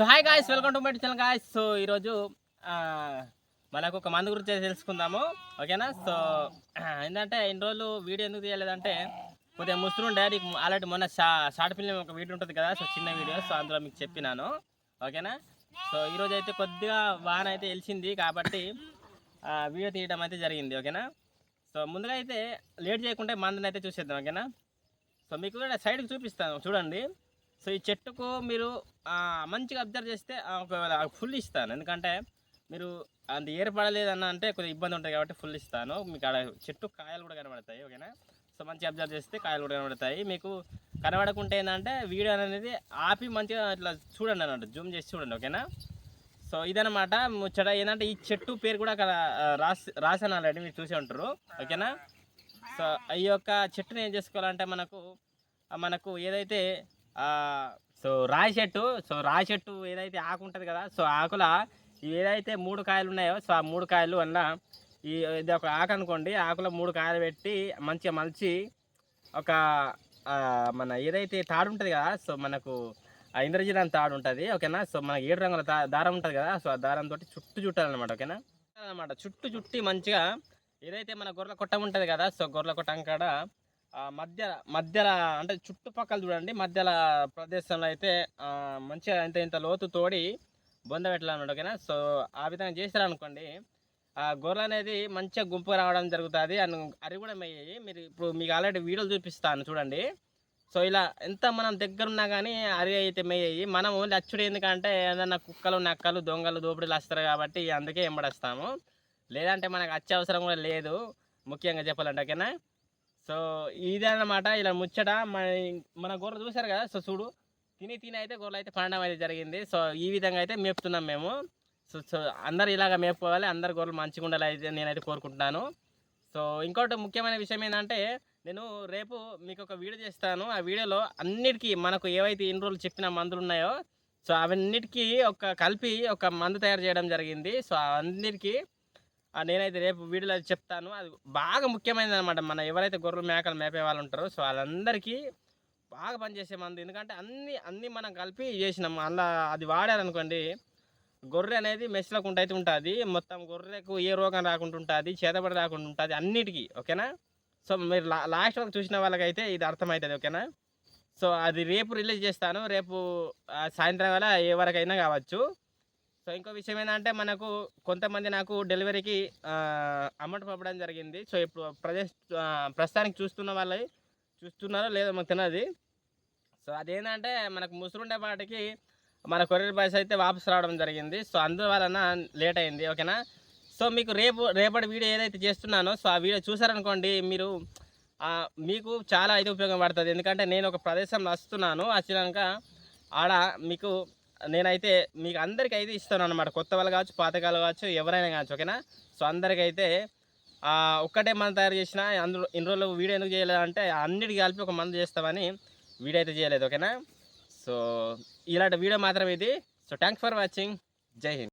So hi guys welcome to my channel guys so ఈరోజు మనకు ఒక మందు గురించి తెలుసుకుందాము. ఓకేనా? సో ఏంటంటే ఇన్ని రోజులు వీడియో ఎందుకు తీయలేదంటే కొద్దిగా ముస్తుండే నీకు ఆల్రెడీ మొన్న షా షార్ట్ ఫిల్మ్ ఒక వీడియో ఉంటుంది కదా సో చిన్న వీడియో సో అందులో మీకు చెప్పినాను. ఓకేనా? సో ఈరోజు అయితే కొద్దిగా వాన అయితే వెలిసింది కాబట్టి వీడియో తీయడం అయితే జరిగింది ఓకేనా? సో ముందుగా అయితే లేట్ చేయకుండా మందుని అయితే చూసేద్దాం ఓకేనా? సో మీకు కూడా సైడ్కి చూపిస్తాను చూడండి. సో ఈ చెట్టుకు మీరు మంచిగా అబ్జర్వ్ చేస్తే ఒకవేళ ఫుల్ ఇస్తాను. ఎందుకంటే మీరు అంత ఏర్పడలేదన్న అంటే కొద్దిగా ఇబ్బంది ఉంటుంది కాబట్టి ఫుల్ ఇస్తాను. మీకు ఆడ చెట్టు కాయలు కూడా కనబడతాయి ఓకేనా? సో మంచిగా అబ్జర్వ్ చేస్తే కాయలు కూడా కనబడతాయి. మీకు కనబడకుంటే ఏంటంటే వీడియో అనేది ఆపి మంచిగా ఇట్లా చూడండి అన్నట్టు జూమ్ చేసి చూడండి ఓకేనా? సో ఇదనమాట ముచ్చట. ఏంటంటే ఈ చెట్టు పేరు కూడా అక్కడ రాసి రాసాను ఆల్రెడీ మీరు చూసే ఉంటారు ఓకేనా? సో ఈ యొక్క చెట్టుని ఏం చేసుకోవాలంటే మనకు మనకు ఏదైతే సో రాయి చెట్టు సో రాయి చెట్టు ఏదైతే ఆకు ఉంటుంది కదా సో ఆకుల ఏదైతే మూడు కాయలు ఉన్నాయో సో ఆ మూడు కాయలు అన్న ఈ ఇది ఒక ఆకు అనుకోండి ఆకులో మూడు కాయలు పెట్టి మంచిగా మలిచి ఒక మన ఏదైతే తాడు ఉంటుంది కదా సో మనకు ఆ ఇంద్రజీలం తాడు ఉంటుంది ఓకేనా? సో మనకి ఏడు రంగుల దారం ఉంటుంది కదా సో ఆ దారంతో చుట్టూ చుట్టాలన్నమాట ఓకేనా? అనమాట చుట్టూ చుట్టి మంచిగా ఏదైతే మన గొర్రెల కొట్టం ఉంటుంది కదా సో గొర్రెల కొట్టం కాడ మధ్య మధ్యలో అంటే చుట్టుపక్కల చూడండి మధ్యలో ప్రదేశంలో అయితే మంచిగా ఇంత ఇంత లోతు తోడి బొంద పెట్టాలన్నమాట ఓకేనా? సో ఆ విధంగా చేశారనుకోండి ఆ గొర్రెలు అనేది మంచిగా గుంపు రావడం జరుగుతుంది. అండ్ అవి కూడా అయ్యాయి మీరు ఇప్పుడు మీకు ఆల్రెడీ వీడియోలు చూపిస్తాను చూడండి. సో ఇలా ఎంత మనం దగ్గర ఉన్నా కానీ అరి అయితే మేయ్యాయి మనం ఓన్లీ అచ్చుడు ఎందుకంటే ఏదన్నా కుక్కలు నక్కలు దొంగలు దోపిడీలు వస్తారు కాబట్టి అందుకే ఎంబడేస్తాము. లేదంటే మనకు అత్యవసరం కూడా లేదు ముఖ్యంగా చెప్పాలంటే ఓకేనా? సో ఇదన్నమాట ఇలా ముచ్చట. మన మన గొర్రెలు చూసారు కదా? సో చూడు. తిని తిని అయితే గొర్రెలు అయితే పండడం అయితే జరిగింది. సో ఈ విధంగా అయితే మేపుతున్నాం మేము. సో సో అందరు ఇలాగ మేపుకోవాలి. అందరు గొర్రెలు మంచిగా ఉండాలి అయితే నేనైతే కోరుకుంటున్నాను. సో ఇంకోటి ముఖ్యమైన విషయం ఏంటంటే నేను రేపు మీకు ఒక వీడియో చేస్తాను. ఆ వీడియోలో అన్నిటికీ మనకు ఏవైతే ఇన్ని రోజులు చెప్పిన మందులు ఉన్నాయో సో అవన్నిటికీ ఒక కలిపి ఒక మందు తయారు చేయడం జరిగింది. సో అన్నిటికీ నేనైతే రేపు వీడియోలో చెప్తాను. అది బాగా ముఖ్యమైనది అనమాట మన ఎవరైతే గొర్రెలు మేకలు మేపే వాళ్ళు ఉంటారో సో వాళ్ళందరికీ బాగా పనిచేసే మందు. ఎందుకంటే అన్ని అన్ని మనం కలిపి చేసినాం. అలా అది వాడారనుకోండి గొర్రె అనేది మెస్లకుంట ఉంటైతే ఉంటుంది. మొత్తం గొర్రెకు ఏ రోగం రాకుండా ఉంటుంది చేతబడి రాకుండా ఉంటుంది అన్నిటికీ. ఓకేనా? సో మీరు లా లాస్ట్ వరకు చూసిన వాళ్ళకైతే ఇది అర్థమవుతుంది. ఓకేనా? సో అది రేపు రిలీజ్ చేస్తాను. రేపు సాయంత్రం వేళ ఏ వరకైనా కావచ్చు. సో ఇంకో విషయం ఏంటంటే మనకు కొంతమంది నాకు డెలివరీకి అమౌంట్ పంపడం జరిగింది. సో ఇప్పుడు ప్రజెంట్ ప్రస్తుతానికి చూస్తున్న వాళ్ళవి చూస్తున్నారో లేదో మాకు తినది సో అదేంటంటే మనకు ముసురుండే పాటికి మన కొరియర్ బాయ్స్ అయితే వాపసు రావడం జరిగింది. సో అందువలన లేట్ అయింది ఓకేనా? సో మీకు రేపు రేపటి వీడియో ఏదైతే చేస్తున్నానో సో ఆ వీడియో చూసారనుకోండి మీరు మీకు చాలా అయితే ఉపయోగపడుతుంది ఎందుకంటే నేను ఒక ప్రదేశంలో వస్తున్నాను. వచ్చినాక ఆడ మీకు నేనైతే మీకు అందరికీ అయితే ఇస్తాను అనమాట కొత్త వాళ్ళు కావచ్చు పాతకాలు కావచ్చు ఎవరైనా కావచ్చు ఓకేనా? సో అందరికైతే ఆ, ఒక్కటే మందు తయారు చేసిన అందులో ఇన్ని రోజులు వీడియో ఎందుకు చేయలేదు అంటే అన్నిటికీ కలిపి ఒక మందు చేస్తామని వీడియో అయితే చేయలేదు ఓకేనా? సో ఇలాంటి వీడియో మాత్రం ఇది. సో థ్యాంక్స్ ఫర్ వాచింగ్ జై హింద్.